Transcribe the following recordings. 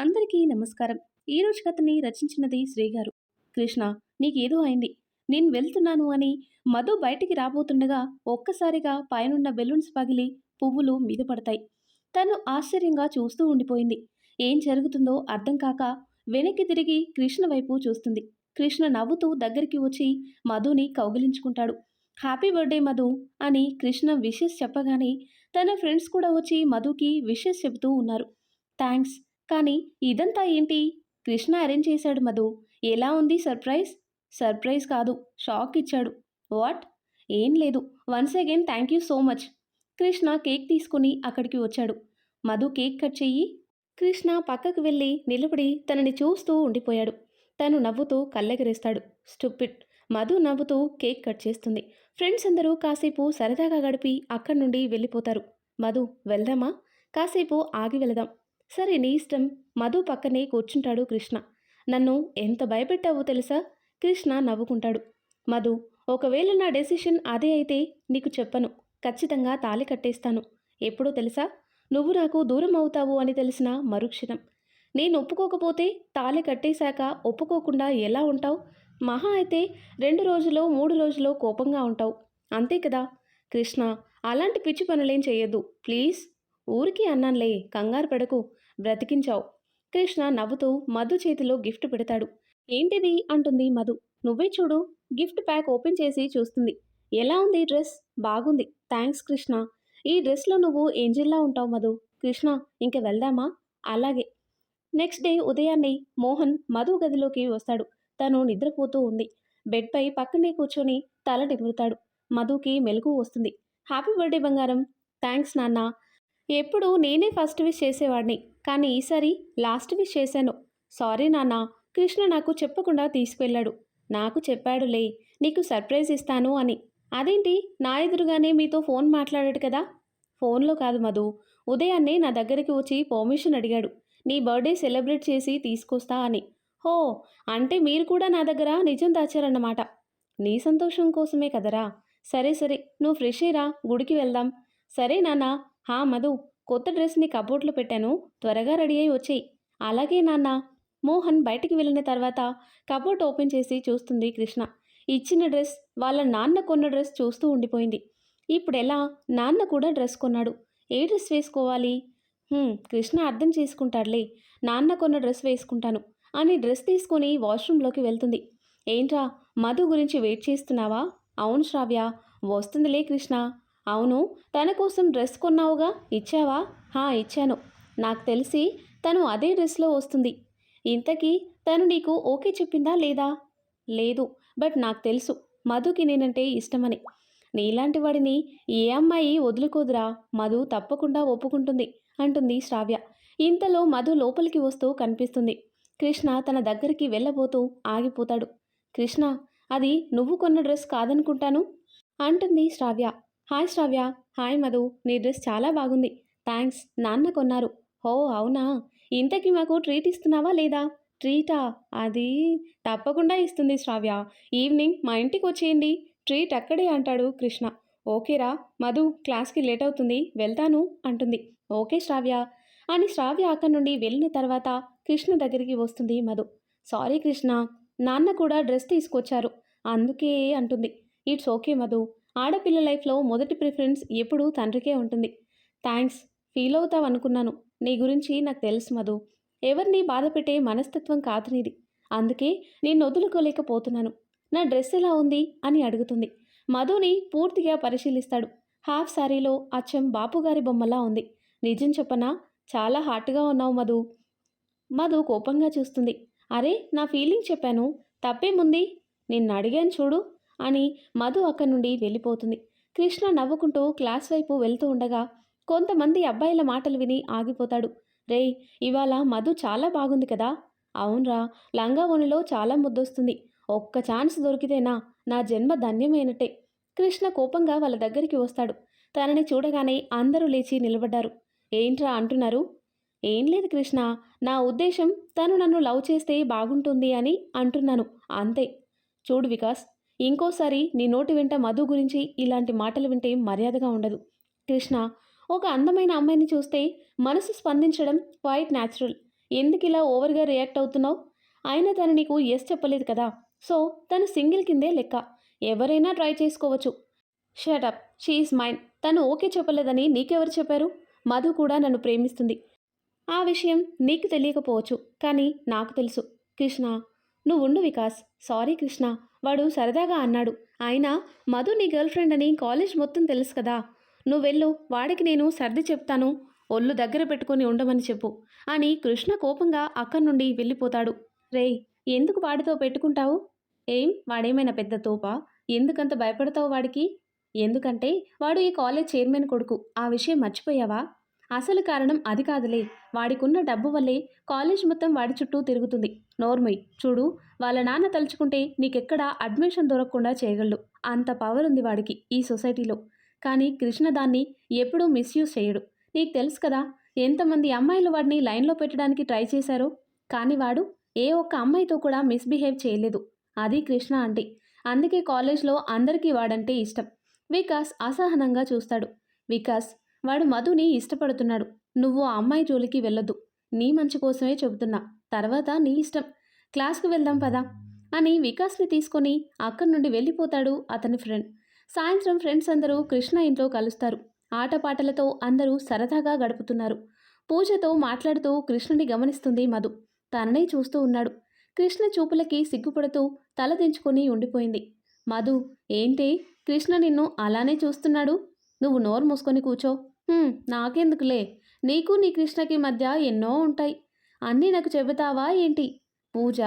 అందరికీ నమస్కారం. ఈరోజు కథని రచించినది శ్రీగారు. కృష్ణ నీకేదో అయింది. నేను వెళ్తున్నాను అని మధు బయటికి రాబోతుండగా ఒక్కసారిగా పైనున్న బెలూన్స్ పగిలి పువ్వులు మీద పడతాయి. తను ఆశ్చర్యంగా చూస్తూ ఉండిపోయింది. ఏం జరుగుతుందో అర్థం కాక వెనక్కి తిరిగి కృష్ణ వైపు చూస్తుంది. కృష్ణ నవ్వుతూ దగ్గరికి వచ్చి మధుని కౌగిలించుకుంటాడు. హ్యాపీ బర్త్డే మధు అని కృష్ణ విషెస్ చెప్పగానే తన ఫ్రెండ్స్ కూడా వచ్చి మధుకి విషెస్ చెబుతూ ఉన్నారు. థ్యాంక్స్ కానీ ఇదంతా ఏంటి? కృష్ణ అరేంజ్ చేశాడు మధు. ఎలా ఉంది సర్ప్రైజ్? సర్ప్రైజ్ కాదు షాక్ ఇచ్చాడు. వాట్? ఏం లేదు. Once again thank you so much. Krishna cake తీసుకుని అక్కడికి వచ్చాడు. మధు కేక్ కట్ చెయ్యి. కృష్ణ పక్కకు వెళ్ళి నిలబడి తనని చూస్తూ ఉండిపోయాడు. తను నవ్వుతూ కళ్ళెగరేస్తాడు. స్టూపిడ్. మధు నవ్వుతూ కేక్ కట్ చేస్తుంది. ఫ్రెండ్స్ అందరూ కాసేపు సరదాగా గడిపి అక్కడి నుండి వెళ్ళిపోతారు. మధు వెళ్దామా? కాసేపు ఆగి వెళదాం. సరే నీ ఇష్టం. మధు పక్కనే కూర్చుంటాడు కృష్ణ. నన్ను ఎంత భయపెట్టావో తెలుసా? కృష్ణ నవ్వుకుంటాడు. మధు ఒకవేళ నా డెసిషన్ అదే అయితే నీకు చెప్పను. ఖచ్చితంగా తాళి కట్టేస్తాను. ఎప్పుడో తెలుసా? నువ్వు నాకు దూరం అవుతావు అని తెలిసిన మరుక్షణం. నేను ఒప్పుకోకపోతే తాళి కట్టేశాక ఒప్పుకోకుండా ఎలా ఉంటావు? మహా అయితే రెండు రోజులో మూడు రోజులో కోపంగా ఉంటావు. అంతే కదా? కృష్ణ అలాంటి పిచ్చి పనులేం చేయొద్దు. ప్లీజ్. ఊరికి అన్నాన్లే కంగారు పడకు బ్రతికించావు. కృష్ణ నవ్వుతూ మధు చేతిలో గిఫ్ట్ పెడతాడు. ఏంటిది? అంటుంది మధు. నువ్వే చూడు గిఫ్ట్ ప్యాక్ ఓపెన్ చేసి చూస్తుంది. ఎలా ఉంది డ్రెస్? బాగుంది. థ్యాంక్స్ కృష్ణ. ఈ డ్రెస్లో నువ్వు ఏంజిల్లా ఉంటావు మధు? కృష్ణ ఇంక వెళ్దామా? అలాగే. నెక్స్ట్ డే ఉదయాన్నే మోహన్ మధు గదిలోకి వస్తాడు. తను నిద్రపోతూ ఉంది. బెడ్పై పక్కనే కూర్చొని తల నిమురుతాడు మధుకి మెలకు వస్తుంది. హ్యాపీ బర్త్డే బంగారం. థ్యాంక్స్ నాన్న. ఎప్పుడు నేనే ఫస్ట్ విష్ చేసేవాడిని. కానీ ఈసారి లాస్ట్ విష్ చేశాను. సారీ నాన్న కృష్ణ నాకు చెప్పకుండా తీసుకువెళ్ళాడు నాకు చెప్పాడులే నీకు సర్ప్రైజ్ ఇస్తాను అని. అదేంటి? నా ఎదురుగానే మీతో ఫోన్ మాట్లాడాడు కదా? ఫోన్లో కాదు మధు ఉదయాన్నే నా దగ్గరికి వచ్చి పర్మిషన్ అడిగాడు. నీ బర్త్డే సెలబ్రేట్ చేసి తీసుకొస్తా అని. హో అంటే మీరు కూడా నా దగ్గర నిజం దాచారన్నమాట. నీ సంతోషం కోసమే కదరా? సరే సరే నువ్వు ఫ్రెష్ అయ్యరా గుడికి వెళ్దాం. సరే నాన్న హా మధు కొత్త డ్రెస్ని కబోర్డ్లో పెట్టాను. త్వరగా రెడీ అయి వచ్చేయి. అలాగే నాన్న. మోహన్ బయటికి వెళ్ళిన తర్వాత కబోర్డ్ ఓపెన్ చేసి చూస్తుంది కృష్ణ. ఇచ్చిన డ్రెస్ వాళ్ళ నాన్న కొన్న డ్రెస్ చూస్తూ ఉండిపోయింది. ఇప్పుడు ఎలా నాన్న కూడా డ్రెస్ కొన్నాడు. ఏ డ్రెస్ వేసుకోవాలి? కృష్ణ అర్థం చేసుకుంటాడులే. నాన్న కొన్న డ్రెస్ వేసుకుంటాను అని డ్రెస్ తీసుకొని వాష్రూమ్లోకి వెళ్తుంది. ఏంట్రా మధు గురించి వెయిట్ చేస్తున్నావా? అవును శ్రావ్య వస్తుందిలే కృష్ణ. అవును తన కోసం డ్రెస్ కొన్నావుగా? ఇచ్చావా? హా ఇచ్చాను. నాకు తెలిసి తను అదే డ్రెస్లో వస్తుంది. ఇంతకీ తను నీకు ఓకే చెప్పిందా లేదా? లేదు బట్ నాకు తెలుసు. మధుకి నేనంటే ఇష్టమని. నీలాంటి వాడిని ఏ అమ్మాయి వదులుకోదురా? మధు తప్పకుండా ఒప్పుకుంటుంది అంటుంది శ్రావ్య. ఇంతలో మధు లోపలికి వస్తూ కనిపిస్తుంది. కృష్ణ తన దగ్గరికి వెళ్ళబోతూ ఆగిపోతాడు. కృష్ణ అది నువ్వు కొన్న డ్రెస్ కాదనుకుంటాను? అంటుంది శ్రావ్య. హాయ్ శ్రావ్య హాయ్ మధు నీ డ్రెస్ చాలా బాగుంది. థ్యాంక్స్ నాన్న కొన్నారు. ఓ అవునా? ఇంతకీ మాకు ట్రీట్ ఇస్తున్నావా లేదా? ట్రీటా? అది తప్పకుండా ఇస్తుంది శ్రావ్య. ఈవినింగ్ మా ఇంటికి వచ్చేయండి. ట్రీట్ అక్కడే అంటాడు కృష్ణ. ఓకేరా మధు క్లాస్కి లేట్ అవుతుంది వెళ్తాను అంటుంది. ఓకే శ్రావ్య. అని శ్రావ్య అక్కడి నుండి వెళ్ళిన తర్వాత కృష్ణ దగ్గరికి వస్తుంది మధు. సారీ కృష్ణ నాన్న కూడా డ్రెస్ తీసుకొచ్చారు. అందుకే అంటుంది. It's okay Madhu. ఆడపిల్ల లైఫ్లో మొదటి ప్రిఫరెన్స్ ఎప్పుడూ తండ్రికే ఉంటుంది. థ్యాంక్స్ ఫీల్ అవుతావు అనుకున్నాను. నీ గురించి నాకు తెలుసు మధు. ఎవరిని బాధపెట్టే మనస్తత్వం కాదు నీది. అందుకే నేను వదులుకోలేకపోతున్నాను. నా డ్రెస్ ఎలా ఉంది? అని అడుగుతుంది. మధుని పూర్తిగా పరిశీలిస్తాడు. హాఫ్ సారీలో అచ్చం బాపుగారి బొమ్మలా ఉంది. నిజం చెప్పనా? చాలా హాట్గా ఉన్నావు మధు. మధు కోపంగా చూస్తుంది. అరే నా ఫీలింగ్ చెప్పాను. తప్పేముంది? నిన్ను అడిగాను చూడు. అని మధు అక్కడి నుండి వెళ్ళిపోతుంది. కృష్ణ నవ్వుకుంటూ క్లాస్ వైపు వెళ్తూ ఉండగా కొంతమంది అబ్బాయిల మాటలు విని ఆగిపోతాడు. రేయ్ ఇవాళ మధు చాలా బాగుంది కదా? అవునరా లంగావోనిలో చాలా ముద్దొస్తుంది. ఒక్క ఛాన్స్ దొరికితేనా నా జన్మ ధన్యమైనట్టే. కృష్ణ కోపంగా వాళ్ళ దగ్గరికి వస్తాడు. తనని చూడగానే అందరూ లేచి నిలబడ్డారు. ఏంట్రా అంటున్నారు? ఏం లేదు కృష్ణ నా ఉద్దేశం తను నన్ను లవ్ చేస్తే బాగుంటుంది అని అంటున్నాను. అంతే. చూడు వికాస్ ఇంకోసారి నీ నోటి వెంట మధు గురించి ఇలాంటి మాటలు వింటే మర్యాదగా ఉండదు. కృష్ణ ఒక అందమైన అమ్మాయిని చూస్తే మనసు స్పందించడం క్వైట్ న్యాచురల్ ఎందుకు ఇలా ఓవర్గా రియాక్ట్ అవుతున్నావు? అయినా తను నీకు ఎస్ చెప్పలేదు కదా. సో తను సింగిల్ కిందే లెక్క. ఎవరైనా ట్రై చేసుకోవచ్చు. Shut up she is mind తను ఓకే చెప్పలేదని నీకెవరు చెప్పారు? మధు కూడా నన్ను ప్రేమిస్తుంది. ఆ విషయం నీకు తెలియకపోవచ్చు కానీ నాకు తెలుసు. కృష్ణ నువ్వు ఉండు వికాస్. సారీ కృష్ణ. వాడు సరదాగా అన్నాడు. ఆయన మధు నీ గర్ల్ ఫ్రెండ్ అని కాలేజ్ మొత్తం తెలుసు కదా. నువ్వు వెళ్ళు. వాడికి నేను సర్ది చెప్తాను. ఒళ్ళు దగ్గర పెట్టుకొని ఉండమని చెప్పు. అని కృష్ణ కోపంగా అక్కడి నుండి వెళ్ళిపోతాడు. రేయ్ ఎందుకు వాడితో పెట్టుకుంటావు? ఏం? వాడేమైనా పెద్ద తోపా? ఎందుకంత భయపడతావు వాడికి? ఎందుకంటే వాడు ఈ కాలేజ్ చైర్మన్ కొడుకు. ఆ విషయం మర్చిపోయావా? అసలు కారణం అది కాదులే. వాడికున్న డబ్బు వల్లే కాలేజ్ మొత్తం వాడి చుట్టూ తిరుగుతుంది. నోర్మయ్ చూడు వాళ్ళ నాన్న తలుచుకుంటే నీకెక్కడా అడ్మిషన్ దొరకకుండా చేయగలడు. అంత పవర్ ఉంది వాడికి ఈ సొసైటీలో. కానీ కృష్ణ దాన్ని ఎప్పుడూ మిస్యూజ్ చేయడు. నీకు తెలుసు కదా ఎంతమంది అమ్మాయిలు వాడిని లైన్లో పెట్టడానికి ట్రై చేశారో? కానీ వాడు ఏ ఒక్క అమ్మాయితో కూడా మిస్బిహేవ్ చేయలేదు. అది కృష్ణ అంటే అందుకే కాలేజ్లో అందరికీ వాడంటే ఇష్టం. వికాస్ అసహనంగా చూస్తాడు. వికాస్ వాడు మధుని ఇష్టపడుతున్నాడు. నువ్వు ఆ అమ్మాయి జోలికి వెళ్ళొద్దు. నీ మంచి కోసమే చెబుతున్నా. తర్వాత నీ ఇష్టం. క్లాస్కి వెళ్దాం పదా అని వికాస్ని తీసుకొని అక్కడి నుండి వెళ్ళిపోతాడు అతని ఫ్రెండ్. సాయంత్రం ఫ్రెండ్స్ అందరూ కృష్ణ ఇంట్లో కలుస్తారు. ఆటపాటలతో అందరూ సరదాగా గడుపుతున్నారు. పూజతో మాట్లాడుతూ కృష్ణుని గమనిస్తుంది మధు. తననే చూస్తూ ఉన్నాడు. కృష్ణ చూపులకి సిగ్గుపడుతూ తల దించుకొని ఉండిపోయింది. మధు ఏంటి? కృష్ణ నిన్ను అలానే చూస్తున్నాడు? నువ్వు నోరు మూసుకొని కూర్చో. నాకెందుకులే. నీకు నీ కృష్ణకి మధ్య ఎన్నో ఉంటాయి. అన్నీ నాకు చెబుతావా ఏంటి? పూజ.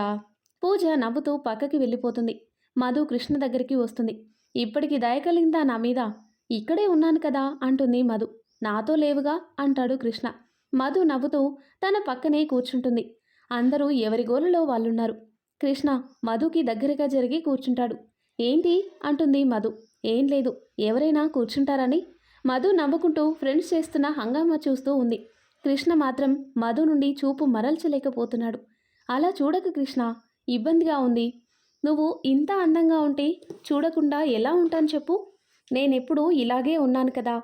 పూజ నవ్వుతూ పక్కకి వెళ్ళిపోతుంది. మధు కృష్ణ దగ్గరికి వస్తుంది. ఇప్పటికి దయ కలిగిందా నా మీద? ఇక్కడే ఉన్నాను కదా అంటుంది మధు. నాతో లేవుగా అంటాడు కృష్ణ. మధు నవ్వుతూ తన పక్కనే కూర్చుంటుంది. అందరూ ఎవరి గోలలో వాళ్ళున్నారు? కృష్ణ మధుకి దగ్గరగా జరిగి కూర్చుంటాడు. ఏంటి? అంటుంది మధు. ఏం లేదు. ఎవరైనా కూర్చుంటారని మధు నవ్వుకుంటూ ఫ్రెండ్స్ చేస్తున్న హంగామా చూస్తూ ఉంది. కృష్ణ మాత్రం మధు నుండి చూపు మరల్చలేకపోతున్నాడు. అలా చూడక కృష్ణ ఇబ్బందిగా ఉంది. నువ్వు ఇంత అందంగా ఉంటే చూడకుండా ఎలా ఉంటాను చెప్పు? నేనెప్పుడు ఇలాగే ఉన్నాను కదా.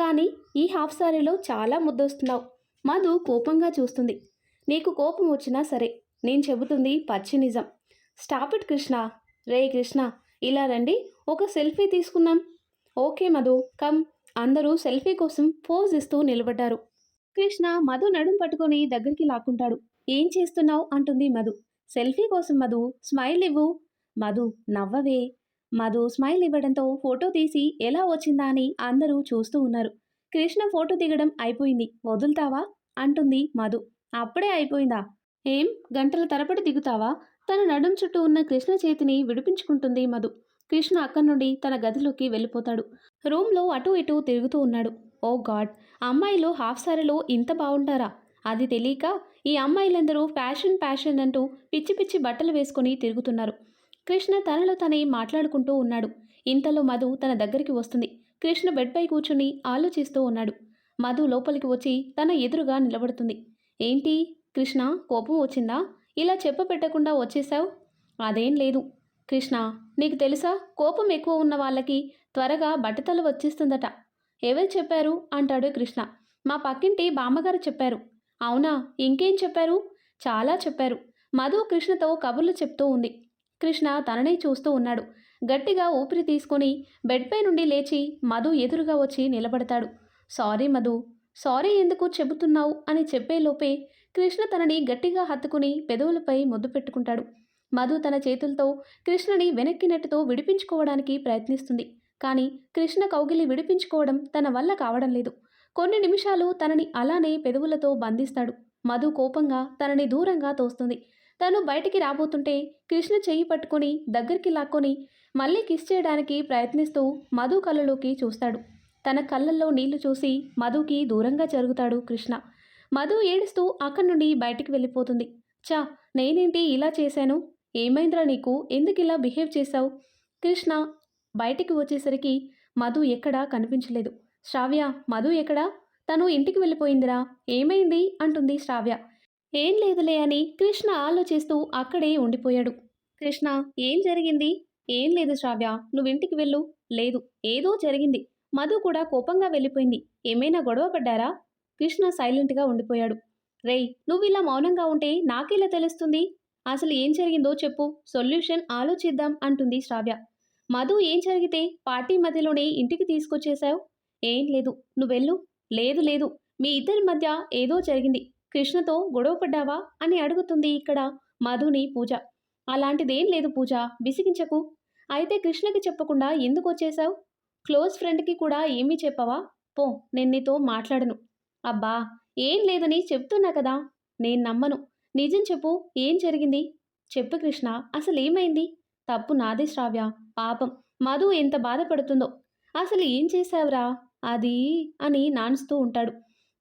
కానీ ఈ హాఫ్ సారీలో చాలా ముద్దొస్తున్నావు. మధు కోపంగా చూస్తుంది. నీకు కోపం వచ్చినా సరే నేను చెబుతుంది పచ్చి నిజం. Stop it Krishna. రే కృష్ణ ఇలా రండి. ఒక సెల్ఫీ తీసుకుందాం. Okay Madhu come. అందరూ సెల్ఫీ కోసం పోజ్ ఇస్తూ నిలబడ్డారు. కృష్ణ మధు నడుం పట్టుకొని దగ్గరికి లాక్కుంటాడు. ఏం చేస్తున్నావు? అంటుంది మధు. సెల్ఫీ కోసం మధు స్మైల్ ఇవ్వు. మధు నవ్వవే. మధు స్మైల్ ఇవ్వడంతో ఫోటో తీసి ఎలా వచ్చిందా? అని అందరూ చూస్తూ ఉన్నారు. కృష్ణ ఫోటో దిగడం అయిపోయింది. వదులుతావా? అంటుంది మధు. అప్పుడే అయిపోయిందా? ఏం గంటల తరబడి దిగుతావా? తన నడుం చుట్టూ ఉన్న కృష్ణ చేతిని విడిపించుకుంటుంది మధు. కృష్ణ అక్కడి నుండి తన గదిలోకి వెళ్ళిపోతాడు. రూమ్లో అటు ఇటు తిరుగుతూ ఉన్నాడు. ఓ గాడ్! అమ్మాయిలు హాఫ్ సారీలో ఇంత బాగుంటారా? అది తెలియక ఈ అమ్మాయిలందరూ ఫ్యాషన్ ఫ్యాషన్ అంటూ పిచ్చి పిచ్చి బట్టలు వేసుకొని తిరుగుతున్నారు. కృష్ణ తనలో తనే మాట్లాడుకుంటూ ఉన్నాడు. ఇంతలో మధు తన దగ్గరికి వస్తుంది. కృష్ణ బెడ్పై కూర్చుని ఆలోచిస్తూ ఉన్నాడు. మధు లోపలికి వచ్చి తన ఎదురుగా నిలబడుతుంది. ఏంటి కృష్ణ కోపం వచ్చిందా? ఇలా చెప్పబెట్టకుండా వచ్చేసావు అదేం లేదు. కృష్ణ నీకు తెలుసా? కోపం ఎక్కువ ఉన్న వాళ్ళకి త్వరగా బట్టతల వచ్చేస్తుందట. ఎవరు చెప్పారు? అంటాడు కృష్ణ. మా పక్కింటి బామ్మగారు చెప్పారు. అవునా? ఇంకేం చెప్పారు? చాలా చెప్పారు. మధు కృష్ణతో కబుర్లు చెప్తూ ఉంది. కృష్ణ తననే చూస్తూ ఉన్నాడు. గట్టిగా ఊపిరి తీసుకొని బెడ్పై నుండి లేచి మధు ఎదురుగా వచ్చి నిలబడతాడు. సారీ మధు. సారీ ఎందుకు చెబుతున్నావు? అని చెప్పేలోపే కృష్ణ తనని గట్టిగా హత్తుకుని పెదవులపై ముద్దు పెట్టుకుంటాడు. మధు తన చేతులతో కృష్ణని వెనక్కి నెట్టుతో విడిపించుకోవడానికి ప్రయత్నిస్తుంది. కానీ కృష్ణ కౌగిలి విడిపించుకోవడం తన వల్ల కావడం లేదు. కొన్ని నిమిషాలు తనని అలానే పెదవులతో బంధిస్తాడు. మధు కోపంగా తనని దూరంగా తోస్తుంది. తను బయటికి రాబోతుంటే కృష్ణ చెయ్యి పట్టుకొని దగ్గరికి లాక్కొని మళ్ళీ కిస్ చేయడానికి ప్రయత్నిస్తూ మధు కళ్ళలోకి చూస్తాడు. తన కళ్ళల్లో నీళ్ళు చూసి మధుకి దూరంగా జరుగుతాడు కృష్ణ. మధు ఏడుస్తూ అక్కడి నుండి బయటికి వెళ్ళిపోతుంది. చా నేనేంటి ఇలా చేశాను? ఏమైందిరా నీకు? ఎందుకు ఇలా బిహేవ్ చేశావు? కృష్ణ బయటికి వచ్చేసరికి మధు ఎక్కడా కనిపించలేదు. శ్రావ్య మధు ఎక్కడా? తను ఇంటికి వెళ్ళిపోయిందిరా. ఏమైంది? అంటుంది శ్రావ్య. ఏం లేదులే అని కృష్ణ ఆలోచిస్తూ అక్కడే ఉండిపోయాడు. కృష్ణ ఏం జరిగింది? ఏం లేదు శ్రావ్య. నువ్వు ఇంటికి వెళ్ళు. లేదు ఏదో జరిగింది. మధు కూడా కోపంగా వెళ్ళిపోయింది. ఏమైనా గొడవ పడ్డారా? కృష్ణ సైలెంట్గా ఉండిపోయాడు. రేయ్ నువ్వు ఇలా మౌనంగా ఉంటే నాకెలా తెలుస్తుంది? అసలు ఏం జరిగిందో చెప్పు. సొల్యూషన్ ఆలోచిద్దాం అంటుంది శ్రావ్య. మధు ఏం జరిగితే పార్టీ మధ్యలోనే ఇంటికి తీసుకొచ్చేశావు? ఏం లేదు. నువ్వెళ్ళు. లేదు లేదు. మీ ఇద్దరి మధ్య ఏదో జరిగింది. కృష్ణతో గొడవ పడ్డావా? అని అడుగుతుంది ఇక్కడ మధుని పూజ. అలాంటిదేం లేదు పూజ. విసిగించకు. అయితే కృష్ణకి చెప్పకుండా ఎందుకు వచ్చేశావు? క్లోజ్ ఫ్రెండ్కి కూడా ఏమీ చెప్పవా? పో నేను నీతో మాట్లాడను. అబ్బా ఏం లేదని చెప్తున్నా కదా. నేను నమ్మను. నిజం చెప్పు ఏం జరిగింది? చెప్పు కృష్ణ అసలు ఏమైంది తప్పు నాదే శ్రావ్య పాపం. మధు ఎంత బాధపడుతుందో. అసలు ఏం చేశావురా? అది అని నాన్చుతూ ఉంటాడు.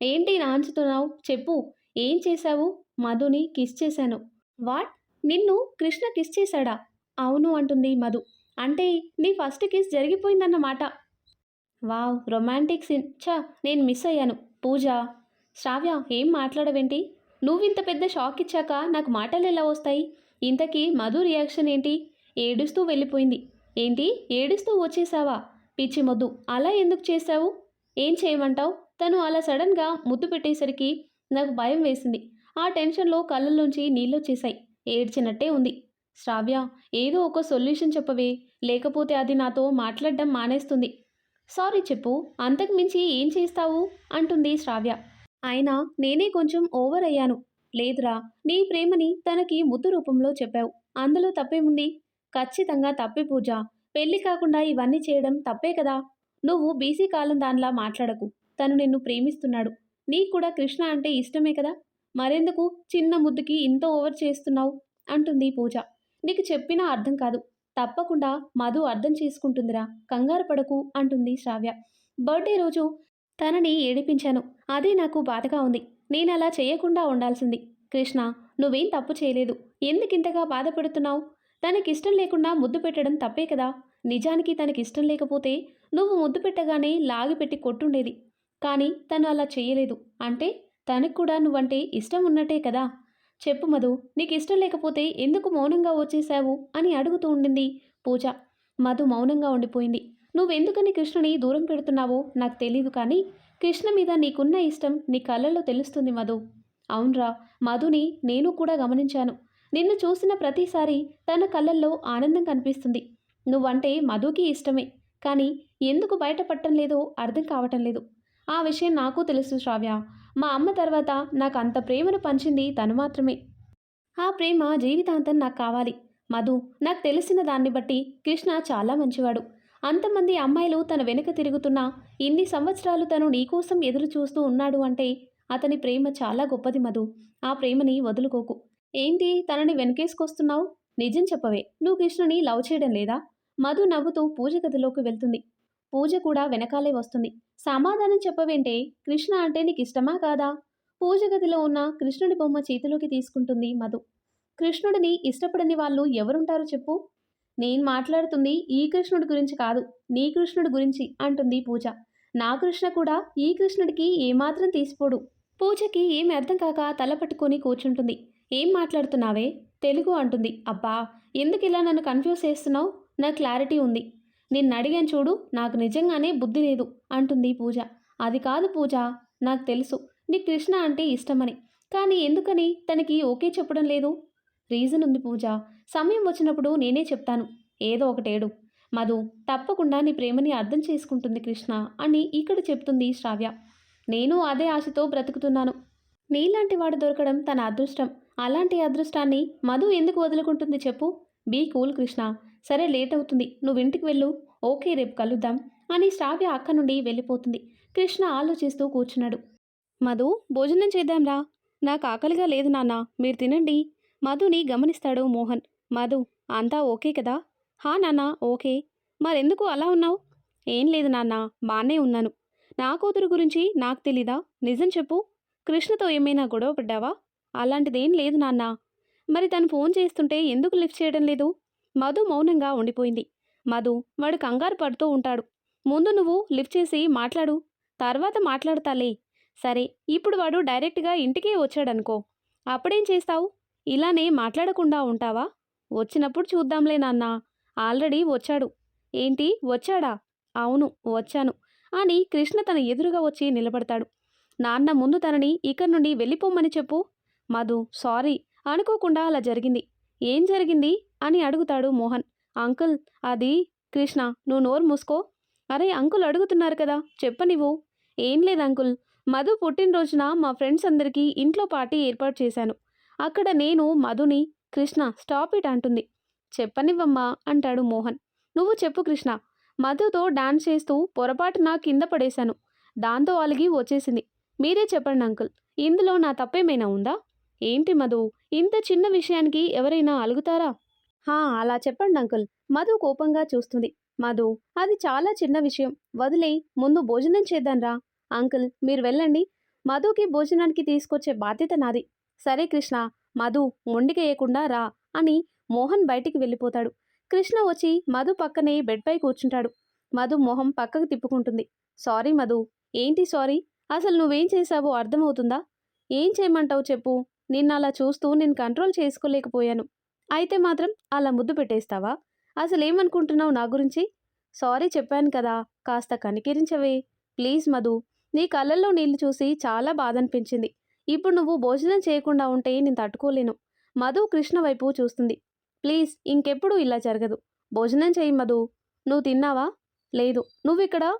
ఏంటి నాన్చుతున్నావు? చెప్పు. ఏం చేశావు? మధుని కిస్ చేశాను. వాట్? నిన్ను కృష్ణ కిస్ చేశాడా? అవును అంటుంది మధు. అంటే నీ first kiss జరిగిపోయిందన్నమాట. Wow romantic scene. చా నేను మిస్ అయ్యాను. పూజ. శ్రావ్య ఏం మాట్లాడవేంటి? నువ్వింత పెద్ద షాక్ ఇచ్చాక నాకు మాటలు ఎలా వస్తాయి? ఇంతకీ మధు రియాక్షన్ ఏంటి? ఏడుస్తూ వెళ్ళిపోయింది. ఏంటి? ఏడుస్తూ వచ్చేసావా? పిచ్చి మొద్దు అలా ఎందుకు చేశావు? ఏం చేయమంటావు? తను అలా సడన్గా ముద్దు పెట్టేసరికి నాకు భయం వేసింది. ఆ టెన్షన్లో కళ్ళల్లోంచి నీళ్ళు వచ్చేసాయి ఏడ్చినట్టే ఉంది. శ్రావ్య ఏదో ఒక సొల్యూషన్ చెప్పవే. లేకపోతే అది నాతో మాట్లాడడం మానేస్తుంది. సారీ చెప్పు అంతకు మించి ఏం చేస్తావు? అంటుంది శ్రావ్య. అయినా నేనే కొంచెం ఓవర్ అయ్యాను. లేదురా నీ ప్రేమని తనకి ముద్దు రూపంలో చెప్పావు. అందులో తప్పేముంది? ఖచ్చితంగా తప్పే పూజ. పెళ్ళి కాకుండా ఇవన్నీ చేయడం తప్పే కదా? నువ్వు బీసీ కాలం దానిలా మాట్లాడకు. తను నిన్ను ప్రేమిస్తున్నాడు. నీకు కూడా కృష్ణ అంటే ఇష్టమే కదా? మరెందుకు చిన్న ముద్దుకి ఇంత ఓవర్ చేస్తున్నావు? అంటుంది పూజ. నీకు చెప్పినా అర్థం కాదు. తప్పకుండా మధు అర్థం చేసుకుంటుందిరా. కంగారు పడకు అంటుంది శ్రావ్య. బర్త్డే రోజు తనని ఏడిపించాను. అదే నాకు బాధగా ఉంది. నేను అలా చేయకుండా ఉండాల్సింది. కృష్ణ నువ్వేం తప్పు చేయలేదు. ఎందుకింతగా బాధపడుతున్నావు? తనకిష్టం లేకుండా ముద్దు పెట్టడం తప్పే కదా. నిజానికి తనకిష్టం లేకపోతే నువ్వు ముద్దు పెట్టగానే లాగిపెట్టి కొట్టుండేది. కానీ తను అలా చేయలేదు. అంటే తనకు కూడా నువ్వంటే ఇష్టం ఉన్నట్టే కదా. చెప్పు మధు నీకు ఇష్టం లేకపోతే ఎందుకు మౌనంగా వచ్చేశావు అని అడుగుతూ ఉండింది పూజ. మధు మౌనంగా ఉండిపోయింది. నువ్వెందుకని కృష్ణుని దూరం పెడుతున్నావో? నాకు తెలీదు కానీ కృష్ణ మీద నీకున్న ఇష్టం నీ కళ్ళల్లో తెలుస్తుంది మధు. అవునరా మధుని నేను కూడా గమనించాను. నిన్ను చూసిన ప్రతిసారి తన కళ్ళల్లో ఆనందం కనిపిస్తుంది. నువ్వంటే మధుకి ఇష్టమే కానీ ఎందుకు బయటపడటం లేదో అర్థం కావటం లేదు. ఆ విషయం నాకు తెలుసు శ్రావ్య. మా అమ్మ తర్వాత నాకు అంత ప్రేమను పంచింది తను మాత్రమే. ఆ ప్రేమ జీవితాంతం నాకు కావాలి. మధు నాకు తెలిసిన దాన్ని బట్టి కృష్ణ చాలా మంచివాడు. అంతమంది అమ్మాయిలు తన వెనుక తిరుగుతున్నా ఇన్ని సంవత్సరాలు తను నీకోసం ఎదురు చూస్తూ ఉన్నాడు అంటే అతని ప్రేమ చాలా గొప్పది మధు. ఆ ప్రేమని వదులుకోకు. ఏంటి తనని వెనకేసుకొస్తున్నావు? నిజం చెప్పవే. నువ్వు కృష్ణుని లవ్ చేయడం లేదా? మధు నవ్వుతూ పూజ గదిలోకి వెళ్తుంది. పూజ కూడా వెనకాలే వస్తుంది. సమాధానం చెప్పవేంటే కృష్ణ అంటే నీకు ఇష్టమా కాదా? పూజ గదిలో ఉన్న కృష్ణుడి బొమ్మ చేతిలోకి తీసుకుంటుంది మధు. కృష్ణుడిని ఇష్టపడని వాళ్ళు ఎవరుంటారు చెప్పు. నేను మాట్లాడుతుంది ఈ కృష్ణుడి గురించి కాదు నీ కృష్ణుడి గురించి అంటుంది పూజ. నా కృష్ణ కూడా ఈ కృష్ణుడికి ఏమాత్రం తీసిపోడు. పూజకి ఏమి అర్థం కాక తల పట్టుకొని కూర్చుంటుంది. ఏం మాట్లాడుతున్నావే? తెలుగు అంటుంది. అబ్బా ఎందుకు ఇలా నన్ను కన్ఫ్యూజ్ చేస్తున్నావు? నా క్లారిటీ ఉంది. నిన్ను అడిగాను చూడు నాకు నిజంగానే బుద్ధి లేదు అంటుంది పూజ. అది కాదు పూజ నాకు తెలుసు. నీ కృష్ణ అంటే ఇష్టమని. కానీ ఎందుకని? తనకి ఓకే చెప్పడం లేదు. రీజన్ ఉంది పూజ. సమయం వచ్చినప్పుడు నేనే చెప్తాను. ఏదో ఒకటేడు. మధు తప్పకుండా నీ ప్రేమని అర్థం చేసుకుంటుంది కృష్ణ అని ఇక్కడ చెప్తుంది శ్రావ్య. నేను అదే ఆశతో బ్రతుకుతున్నాను. నీలాంటి వాడు దొరకడం తన అదృష్టం. అలాంటి అదృష్టాన్ని మధు ఎందుకు వదులుకుంటుంది చెప్పు? Be cool Krishna. సరే లేట్ అవుతుంది. నువ్వు ఇంటికి వెళ్ళు. ఓకే రేపు కలుద్దాం అని శ్రావ్య అక్క నుండి వెళ్ళిపోతుంది. కృష్ణ ఆలోచిస్తూ కూర్చున్నాడు. మధు భోజనం చేద్దాంరా. నాకు ఆకలిగా లేదు నాన్న. మీరు తినండి. మధుని గమనిస్తాడు మోహన్. మధు అంతా ఓకే కదా? హా నాన్న ఓకే. మరెందుకు అలా ఉన్నావు? ఏం లేదు నాన్న బానే ఉన్నాను. నా కూతురు గురించి నాకు తెలీదా? నిజం చెప్పు. కృష్ణతో ఏమైనా గొడవ పడ్డావా? అలాంటిదేం లేదు నాన్న. మరి తను ఫోన్ చేస్తుంటే ఎందుకు లిఫ్ట్ చేయడం లేదు? మధు మౌనంగా ఉండిపోయింది. మధు వాడు కంగారు పడుతూ ఉంటాడు. ముందు నువ్వు లిఫ్ట్ చేసి మాట్లాడు. తర్వాత మాట్లాడతాలే. సరే ఇప్పుడు వాడు డైరెక్ట్గా ఇంటికే వచ్చాడనుకో. అప్పుడేం చేస్తావు? ఇలానే మాట్లాడకుండా ఉంటావా? వచ్చినప్పుడు చూద్దాంలే నాన్న. ఆల్రెడీ వచ్చాడు. ఏంటి? వచ్చాడా? అవును వచ్చాను. అని కృష్ణ తన ఎదురుగా వచ్చి నిలబడతాడు. నాన్న ముందు తనని ఇక్కడి నుండి వెళ్ళిపోమని చెప్పు. మధు సారీ. అనుకోకుండా అలా జరిగింది. ఏం జరిగింది? అని అడుగుతాడు మోహన్. అంకుల్ అది కృష్ణ నువ్వు నోరు మూసుకో. అరే అంకుల్ అడుగుతున్నారు కదా చెప్పనివ్వు. ఏం లేదు అంకుల్. మధు పుట్టినరోజున మా ఫ్రెండ్స్ అందరికీ ఇంట్లో పార్టీ ఏర్పాటు చేశాను. అక్కడ నేను మధుని కృష్ణ స్టాప్ ఇట్ అంటుంది. చెప్పనివ్వమ్మా అంటాడు మోహన్. నువ్వు చెప్పు కృష్ణ. మధుతో డాన్స్ చేస్తూ పొరపాటున కింద పడేశాను. దాంతో అలిగి వచ్చేసింది. మీరే చెప్పండి అంకుల్. ఇందులో నా తప్పేమైనా ఉందా? ఏంటి మధు? ఇంత చిన్న విషయానికి ఎవరైనా అలుగుతారా? హా అలా చెప్పండి అంకుల్. మధు కోపంగా చూస్తుంది. మధు అది చాలా చిన్న విషయం. వదిలే ముందు భోజనం చేద్దాంరా. అంకుల్ మీరు వెళ్ళండి. మధుకి భోజనానికి తీసుకొచ్చే బాధ్యత నాది. సరే కృష్ణ మధు మొండికేయకుండా రా అని మోహన్ బయటికి వెళ్ళిపోతాడు. కృష్ణ వచ్చి మధు పక్కనే బెడ్పై కూర్చుంటాడు. మధు మొహం పక్కకు తిప్పుకుంటుంది. సారీ మధు ఏంటి సారీ? అసలు నువ్వేం చేశావో అర్థమవుతుందా? ఏం చేయమంటావు చెప్పు. నిన్న అలా చూస్తూ నేను కంట్రోల్ చేసుకోలేకపోయాను. అయితే మాత్రం అలా ముద్దు పెట్టేస్తావా? అసలేమనుకుంటున్నావు నా గురించి? సారీ చెప్పాను కదా కాస్త కనికరించవే. ప్లీజ్ మధు నీ కళ్ళల్లో నీళ్ళు చూసి చాలా బాధ అనిపించింది. ఇప్పుడు నువ్వు భోజనం చేయకుండా ఉంటే నేను తట్టుకోలేను. మధు కృష్ణ వైపు చూస్తుంది. ప్లీజ్ ఇంకెప్పుడు ఇలా జరగదు. భోజనం చేయి మధు. నువ్వు తిన్నావా? లేదు. నువ్వు ఇక్కడ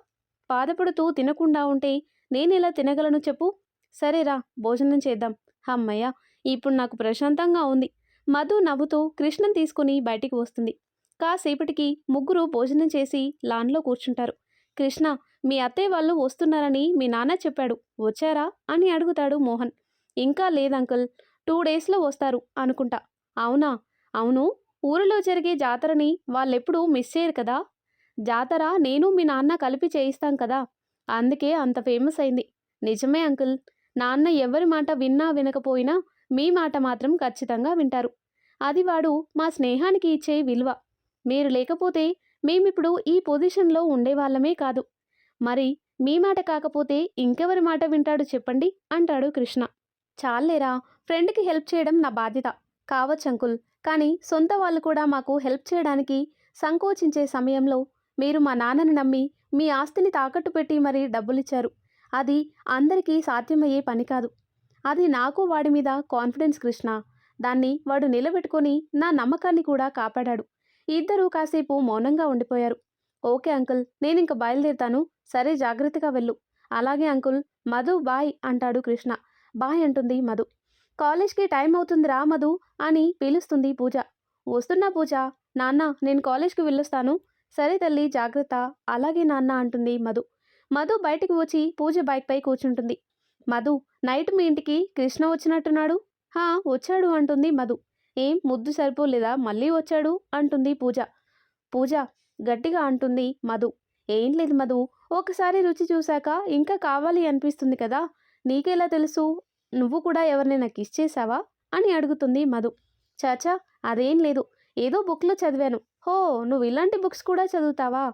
బాధపడుతూ తినకుండా ఉంటే నేను ఎలా తినగలను చెప్పు? సరేరా భోజనం చేద్దాం. అమ్మయ్య ఇప్పుడు నాకు ప్రశాంతంగా ఉంది. మధు నవ్వుతూ కృష్ణం తీసుకుని బయటికి వస్తుంది. కాసేపటికి ముగ్గురు భోజనం చేసి లాన్లో కూర్చుంటారు. కృష్ణ మీ అత్తయ్య వాళ్ళు వస్తున్నారని మీ నాన్న చెప్పాడు. వచ్చారా? అని అడుగుతాడు మోహన్. ఇంకా లేదంకుల్ టూ డేస్లో వస్తారు అనుకుంటా. అవునా? అవును. ఊరిలో జరిగే జాతరని వాళ్ళెప్పుడూ మిస్ చేయరు కదా? జాతర నేను మీ నాన్న కలిపి చేయిస్తాం కదా? అందుకే అంత ఫేమస్ అయింది. నిజమే అంకుల్. నాన్న ఎవరి మాట విన్నా వినకపోయినా మీ మాట మాత్రం ఖచ్చితంగా వింటారు. అది వాడు మా స్నేహానికి ఇచ్చే విలువ. మీరు లేకపోతే మేమిప్పుడు ఈ పొజిషన్లో ఉండేవాళ్ళమే కాదు. మరి మీ మాట కాకపోతే ఇంకెవరి మాట వింటాడు చెప్పండి అంటాడు కృష్ణ. చాలేరా ఫ్రెండ్కి హెల్ప్ చేయడం నా బాధ్యత. కావచ్చు అంకుల్ కానీ సొంత వాళ్ళు కూడా మాకు హెల్ప్ చేయడానికి సంకోచించే సమయంలో మీరు మా నాన్నని నమ్మి మీ ఆస్తిని తాకట్టు పెట్టి మరీ డబ్బులిచ్చారు. అది అందరికీ సాధ్యమయ్యే పని కాదు. అది నాకు వాడి మీద కాన్ఫిడెన్స్ కృష్ణ. దాన్ని వాడు నిలబెట్టుకొని నా నమ్మకాన్ని కూడా కాపాడాడు. ఇద్దరూ కాసేపు మౌనంగా ఉండిపోయారు. ఓకే అంకుల్ నేను ఇంక బయలుదేరుతాను. సరే జాగ్రత్తగా వెళ్ళు. అలాగే అంకుల్ మధు బాయ్ అంటాడు కృష్ణ. బాయ్ అంటుంది మధు. కాలేజ్కి టైం అవుతుందిరా మధు అని పిలుస్తుంది పూజ. వస్తున్నా పూజ. నాన్న నేను కాలేజ్కి వెళ్ళొస్తాను. సరే తల్లి జాగ్రత్త. అలాగే నాన్న అంటుంది మధు. మధు బయటికి వచ్చి పూజ బైక్పై కూర్చుంటుంది. మధు నైట్ మీ ఇంటికి కృష్ణ వచ్చినట్టున్నాడు? హా వచ్చాడు అంటుంది మధు. ఏం ముద్దు సరిపోలేదా? మళ్ళీ వచ్చాడు? అంటుంది పూజ. పూజ గట్టిగా అంటుంది మధు. ఏం లేదు మధు ఒకసారి రుచి చూశాక ఇంకా కావాలి అనిపిస్తుంది కదా నీకెలా తెలుసు? నువ్వు కూడా ఎవరినైనా కిస్ చేశావా? అని అడుగుతుంది మధు. చాచా అదేం లేదు. ఏదో బుక్లో చదివాను. హో నువ్వు ఇలాంటి బుక్స్ కూడా చదువుతావా?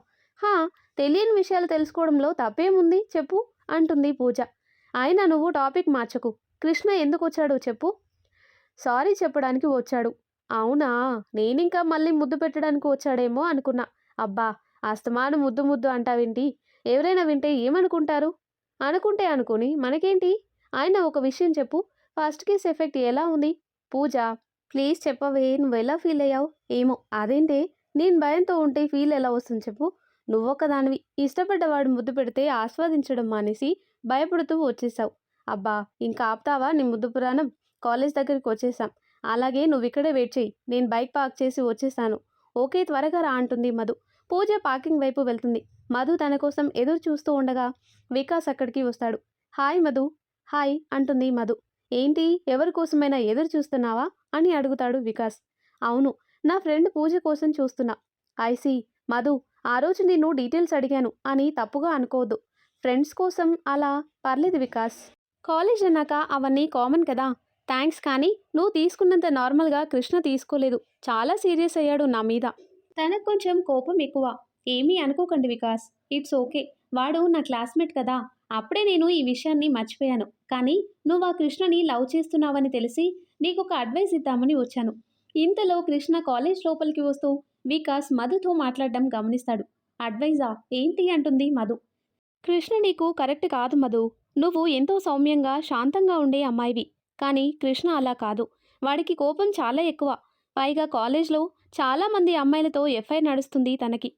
హా తెలియని విషయాలు తెలుసుకోవడంలో తప్పేముంది? చెప్పు అంటుంది పూజ. అయినా నువ్వు టాపిక్ మార్చకు. కృష్ణ ఎందుకు వచ్చాడో చెప్పు. సారీ చెప్పడానికి వచ్చాడు. అవునా? నేనింకా మళ్ళీ ముద్దు పెట్టడానికి వచ్చాడేమో అనుకున్నా. అబ్బా అస్తమాను ముద్దు ముద్దు అంటావేంటి? ఎవరైనా వింటే ఏమనుకుంటారు? అనుకుంటే అనుకుని మనకేంటి? ఆయన ఒక విషయం చెప్పు. ఫస్ట్ కిస్ ఎఫెక్ట్ ఎలా ఉంది? పూజ ప్లీజ్ చెప్పవే నువ్వు ఎలా ఫీల్ అయ్యావు? ఏమో అదేంటే నేను భయంతో ఉంటే ఫీల్ ఎలా వస్తుంది చెప్పు. నువ్వొక్కదానివి. ఇష్టపడ్డవాడు ముద్దు పెడితే ఆస్వాదించడం మానేసి భయపడుతూ వచ్చేసావు. అబ్బా ఇంకా ఆపుతావా నీ ముద్దు పురాణం? కాలేజ్ దగ్గరికి వచ్చేసాం. అలాగే నువ్వు ఇక్కడే వెయిట్ చేయి నేను బైక్ పార్క్ చేసి వచ్చేసాను. ఓకే త్వరగా రా అంటుంది మధు. పూజ పార్కింగ్ వైపు వెళ్తుంది. మధు తన కోసం ఎదురు చూస్తూ ఉండగా వికాస్ అక్కడికి వస్తాడు. హాయ్ మధు. హాయ్ అంటుంది మధు. ఏంటి? ఎవరి కోసమైనా ఎదురు చూస్తున్నావా? అని అడుగుతాడు వికాస్. అవును నా ఫ్రెండ్ పూజ కోసం చూస్తున్నా. ఐసీ మధు ఆ రోజు నిన్ను డీటెయిల్స్ అడిగాను అని తప్పుగా అనుకోవద్దు. ఫ్రెండ్స్ కోసం అలా? పర్లేదు వికాస్. కాలేజ్ అన్నాక అవన్నీ కామన్ కదా. థ్యాంక్స్ కానీ నువ్వు తీసుకున్నంత నార్మల్గా కృష్ణ తీసుకోలేదు. చాలా సీరియస్ అయ్యాడు నా మీద. తనకు కొంచెం కోపం ఎక్కువ. ఏమీ అనుకోకండి వికాస్. It's okay. వాడు నా క్లాస్మేట్ కదా. అప్పుడే నేను ఈ విషయాన్ని మర్చిపోయాను. కానీ నువ్వు ఆ కృష్ణని లవ్ చేస్తున్నావని తెలిసి నీకు ఒక అడ్వైస్ ఇద్దామని వచ్చాను. ఇంతలో కృష్ణ కాలేజ్ లోపలికి వస్తూ వికాస్ మధుతో మాట్లాడడం గమనిస్తాడు. అడ్వైజా? ఏంటి అంటుంది మధు. కృష్ణ నీకు కరెక్ట్ కాదు మధు. నువ్వు ఎంతో సౌమ్యంగా శాంతంగా ఉండే అమ్మాయివి. కానీ కృష్ణ అలా కాదు. వాడికి కోపం చాలా ఎక్కువ. పైగా కాలేజ్లో చాలామంది అమ్మాయిలతో ఎఫ్ఐఆర్ నడుస్తుంది తనకి.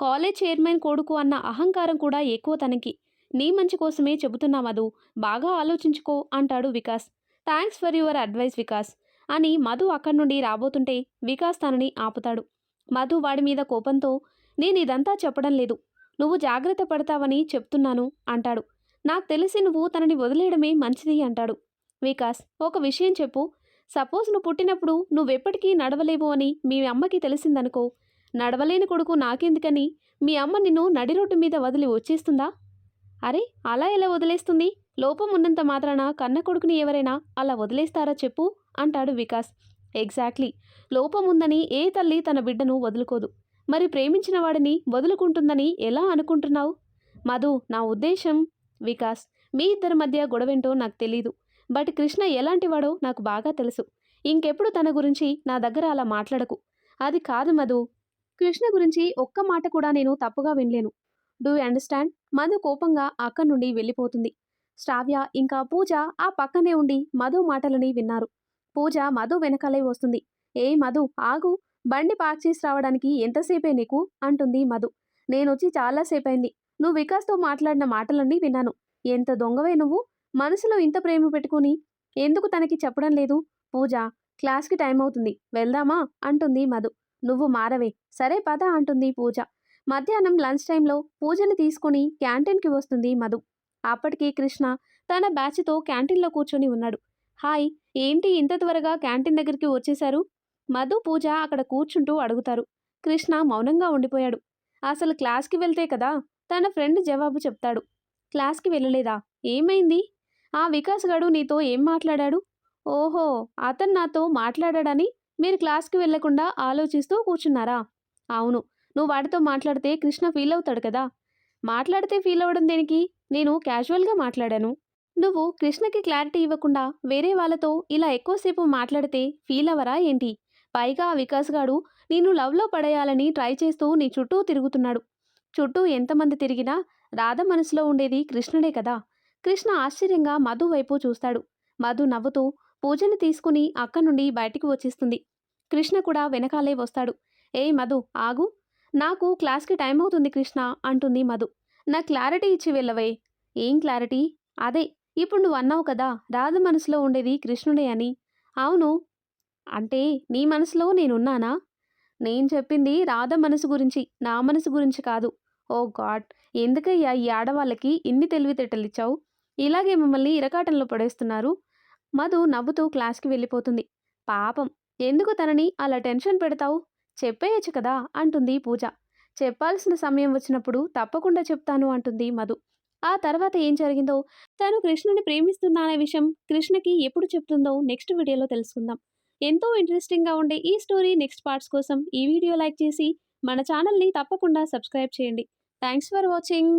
కాలేజ్ చైర్మన్ కొడుకు అన్న అహంకారం కూడా ఎక్కువ తనకి. నీ మంచి కోసమే చెబుతున్నా మధు. బాగా ఆలోచించుకో అంటాడు Vikas. Thanks for your advice Vikas అని మధు అక్కడి నుండి రాబోతుంటే వికాస్ తనని ఆపుతాడు. మధు వాడి మీద కోపంతో నేను ఇదంతా చెప్పడం లేదు. నువ్వు జాగ్రత్త పడతావని చెప్తున్నాను అంటాడు. నాకు తెలిసి నువ్వు తనని వదిలేయడమే మంచిది అంటాడు. వికాస్ ఒక విషయం చెప్పు. సపోజ్ నువ్వు పుట్టినప్పుడు నువ్వెప్పటికీ నడవలేవు అని మీ అమ్మకి తెలిసిందనుకో నడవలేని కొడుకు నాకెందుకని మీ అమ్మ నిన్ను నడి రోడ్డు మీద వదిలి వచ్చేస్తుందా? అరే అలా ఎలా వదిలేస్తుంది? లోపం ఉన్నంత మాత్రాన కన్న కొడుకుని ఎవరైనా అలా వదిలేస్తారా చెప్పు? అంటాడు వికాస్. ఎగ్జాక్ట్లీ. లోపం ఉందని ఏ తల్లి తన బిడ్డను వదులుకోదు. మరి ప్రేమించిన వాడిని వదులుకుంటుందని ఎలా అనుకుంటున్నావు? మధు నా ఉద్దేశం వికాస్. మీ ఇద్దరి మధ్య గొడవేంటో నాకు తెలీదు. బట్ కృష్ణ ఎలాంటివాడో నాకు బాగా తెలుసు. ఇంకెప్పుడు తన గురించి నా దగ్గర అలా మాట్లాడకు. అది కాదు మధు. కృష్ణ గురించి ఒక్క మాట కూడా నేను తప్పుగా వినలేను. Do understand? మధు కోపంగా అక్కడి నుండి వెళ్ళిపోతుంది. శ్రావ్య ఇంకా పూజ ఆ పక్కనే ఉండి మధు మాటలని విన్నారు. పూజ మధు వెనకాలే వస్తుంది. ఏ మధు ఆగు. బండి పార్క్ చేసి రావడానికి ఎంతసేపే నీకు? అంటుంది మధు. నేనొచ్చి చాలాసేపైంది నువ్వు వికాస్తో మాట్లాడిన మాటలన్నీ విన్నాను. ఎంత దొంగవే నువ్వు? మనసులో ఇంత ప్రేమ పెట్టుకుని ఎందుకు తనకి చెప్పడం లేదు? పూజ క్లాస్కి టైం అవుతుంది. వెళ్దామా? అంటుంది మధు. నువ్వు మారవే. సరే పద అంటుంది పూజ. మధ్యాహ్నం లంచ్ టైంలో పూజని తీసుకుని క్యాంటీన్కి వస్తుంది మధు. అప్పటికి కృష్ణ తన బ్యాచ్తో క్యాంటీన్లో కూర్చొని ఉన్నాడు. హాయ్ ఏంటి ఇంత త్వరగా క్యాంటీన్ దగ్గరికి వచ్చేశారు? మధు పూజ అక్కడ కూర్చుంటూ అడుగుతారు. కృష్ణ మౌనంగా ఉండిపోయాడు. అసలు క్లాస్కి వెళ్తే కదా? తన ఫ్రెండ్ జవాబు చెప్తాడు. క్లాస్కి వెళ్ళలేదా? ఏమైంది? ఆ వికాస్ గడు నీతో ఏం మాట్లాడాడు? ఓహో అతను నాతో మాట్లాడాడని? మీరు క్లాస్కి వెళ్ళకుండా ఆలోచిస్తూ కూర్చున్నారా? అవును నువ్వు వాడితో మాట్లాడితే కృష్ణ ఫీల్ అవుతాడు కదా. మాట్లాడితే ఫీల్ అవ్వడం దేనికి? నేను క్యాజువల్గా మాట్లాడాను. నువ్వు కృష్ణకి క్లారిటీ ఇవ్వకుండా వేరే వాళ్ళతో ఇలా ఎక్కువసేపు మాట్లాడితే ఫీల్ అవ్వరా ఏంటి? పైగా ఆ వికాస్ గాడు నేను లవ్లో పడేయాలని ట్రై చేస్తూ నీ చుట్టూ తిరుగుతున్నాడు. చుట్టూ ఎంతమంది తిరిగినా రాధ మనసులో ఉండేది కృష్ణుడే కదా. కృష్ణ ఆశ్చర్యంగా మధు వైపు చూస్తాడు. మధు నవ్వుతూ పూజని తీసుకుని అక్కడి నుండి బయటికి వచ్చేస్తుంది. కృష్ణ కూడా వెనకాలే వస్తాడు. ఏ మధు ఆగు. నాకు క్లాస్కి టైం అవుతుంది కృష్ణ అంటుంది మధు. నా క్లారిటీ ఇచ్చి వెళ్ళవే. ఏం క్లారిటీ? అదే ఇప్పుడు నువ్వు అన్నావు కదా రాధ మనసులో ఉండేది కృష్ణుడే అని. అవును. అంటే నీ మనసులో నేనున్నానా? నేను చెప్పింది రాధ మనసు గురించి నా మనసు గురించి కాదు. Oh god! ఎందుకయ్యా ఈ ఆడవాళ్ళకి ఇన్ని తెలివితేటలిచ్చావు? ఇలాగే మమ్మల్ని ఇరకాటంలో పడేస్తున్నారు. మధు నవ్వుతూ క్లాస్కి వెళ్ళిపోతుంది. పాపం ఎందుకు తనని అలా టెన్షన్ పెడతావు? చెప్పేయచ్చు కదా అంటుంది పూజ. చెప్పాల్సిన సమయం వచ్చినప్పుడు తప్పకుండా చెప్తాను అంటుంది మధు. ఆ తర్వాత ఏం జరిగిందో తను కృష్ణుని ప్రేమిస్తున్నానే విషయం కృష్ణకి ఎప్పుడు చెప్తుందో నెక్స్ట్ వీడియోలో తెలుసుకుందాం. ఎంతో ఇంట్రెస్టింగ్గా ఉండే ఈ స్టోరీ నెక్స్ట్ పార్ట్స్ కోసం ఈ వీడియో లైక్ చేసి మన ఛానల్ని తప్పకుండా సబ్స్క్రైబ్ చేయండి. Thanks for watching.